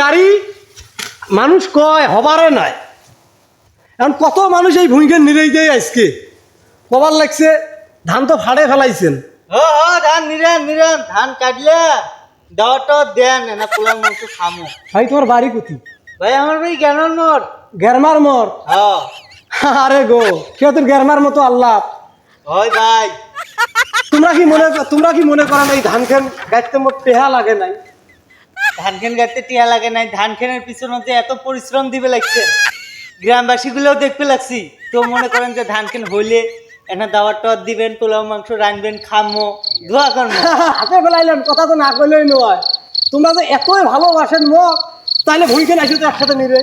গাড়ি মানুষ কয় হবারে নাই। এখন কত মানুষ এই ভূমিকে নিরেই দেয় আজকে? কবার লাগছে ধান তো ফাড়ে ফেলাইছেন। ও ও ধান নিরেন নিরেন ধান কাটলে দাওয়াটা দেন না পোলার মাংস খামো। ভাই তোমার বাড়ি কোথি ভাই আমার ভাই জ্ঞান মোর গেরমার মর আরে গো সে তোর গেরমার মতো আল্লাহ ওই ভাই। তোমরা কি মনে তোমরা কি মনে করেন এই ধান খেন গাইতে মোট টেহা লাগে নাই? ধান খেন গাড়তে টিয়া লাগে নাই ধান খেনের পিছনে যে এত পরিশ্রম দিবে লাগছে গ্রামবাসী গুলোও দেখতে লাগছি। তো মনে করেন যে ধান খেন হইলে এনা দাওয়ার টাওয়ার দিবেন, পোলাও, মাংস রাঁধবেন, খামো, দোয়া করব। হাতে বেলাইলেন কথা তো না কইলেই নয়। তোমরা যে এতই ভালোবাসেন মোক, তাইলে ভুইকে আসো তো একসাথে নিবে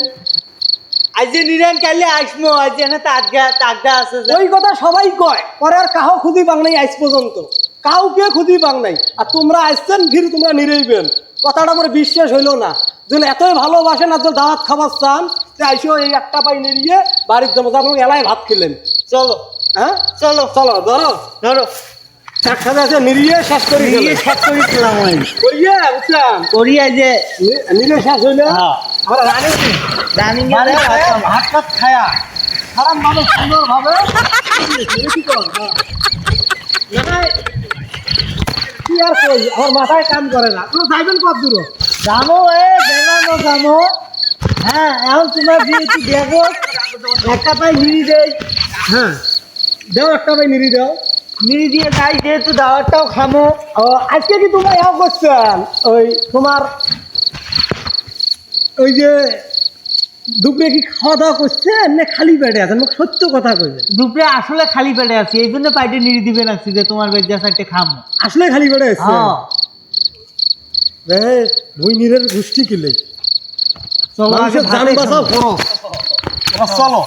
আজ যে নিরেন কালে আসব আজ যে এনে তাগা তাগা আছে ওই কথা সবাই কয় পরে আর কাহো খুদি পাং নাই আজ পর্যন্ত। কাউকে খুদি পাং নাই। আর তোমরা আসছেন ফির তোমরা নিরেইবেন। কথাটা আমার বিশ্বাস হইল না। যদি এতই ভালোবাসেন আর দাওয়াত খাবার চান যে আইসো এই একটা পাই নিয়ে বাড়ির জমা এলায় ভাত খেলেন। চলো। হ্যাঁ? চলো। চলো ধরো। ধরো। নিরিয়ে করে করে আমি। করিয়ে বুঝলাম করিয়া যে নিরে হইলে। হ্যাঁ। আমরা রানি রানিং মানে ভাত খায়া। সারা মানুষ সুন্দর ভাবে কি আর কই? আমার মাথায় কাম করে না। তুমি যাইবেন কত দূর? জানো এ জানো জানো? হ্যাঁ এখন তোমার যেহেতু দেখো একটা পাই নিয়ে দেয় হ্যাঁ। দেও একটা ভাই নিরি দাও। নিয়ে দিয়ে যাই যেহেতু দাওয়ারটাও খামো। ও আজকে কি তোমরা ইয়া করছেন ওই তোমার ওই যে দুপুরে কি খাওয়া দাওয়া করছেন না খালি পেটে আছেন মোক সত্য কথা কইবেন দুপুরে আসলে খালি পেটে আছি এই জন্য পাইটে নিয়ে দিবে লাগছি যে তোমার বেজা সাইডে খামো। আসলে খালি পেটে আছে? হ্যাঁ। ভুই নিরের গোষ্ঠী কিলে চলো আগে জান বাঁচাও। করো চলো।